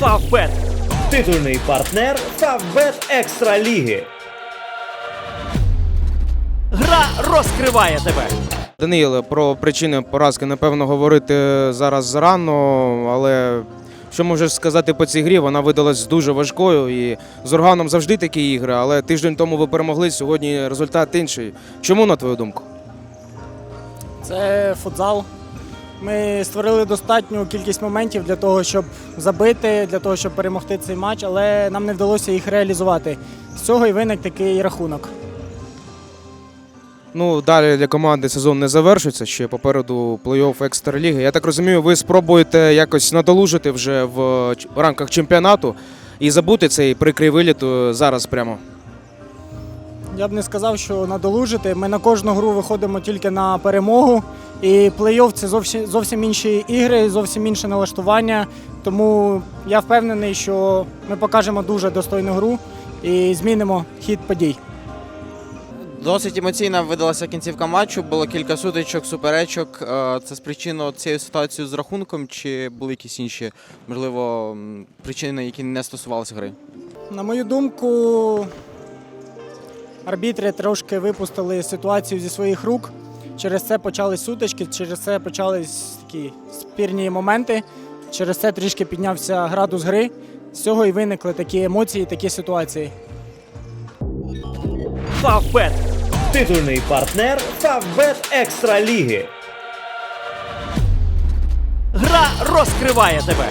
Фавбет. Титульний партнер Фавбет Екстра Ліги. Гра розкриває тебе. Даниїле, про причини поразки, напевно, говорити зараз зарано, але що можеш сказати по цій грі? Вона видалась дуже важкою і з органом завжди такі ігри, але тиждень тому ви перемогли, сьогодні результат інший. Чому, на твою думку? Це футзал. Ми створили достатню кількість моментів для того, щоб забити, для того, щоб перемогти цей матч, але нам не вдалося їх реалізувати. З цього і виник такий рахунок. Ну, далі для команди сезон не завершиться, ще попереду плей-офф Екстраліги. Я так розумію, ви спробуєте якось надолужити вже в рамках чемпіонату і забути цей прикрий виліт е, зараз прямо. Я б не сказав, що надолужити. Ми на кожну гру виходимо тільки на перемогу. І плей-офф це зовсім, зовсім інші ігри, зовсім інше налаштування. Тому я впевнений, що ми покажемо дуже достойну гру і змінимо хід подій. Досить емоційна видалася кінцівка матчу. Було кілька сутичок, суперечок. Е, Це спричинено цією ситуацією з рахунком, чи були якісь інші, можливо, причини, які не стосувалися гри? На мою думку, арбітри трошки випустили ситуацію зі своїх рук. Через це почались сутички, через це почались такі спірні моменти. Через це трішки піднявся градус гри. З цього і виникли такі емоції, такі ситуації. Фавбет. Титульний партнер Фавбет Екстра Ліги. Гра розкриває тебе.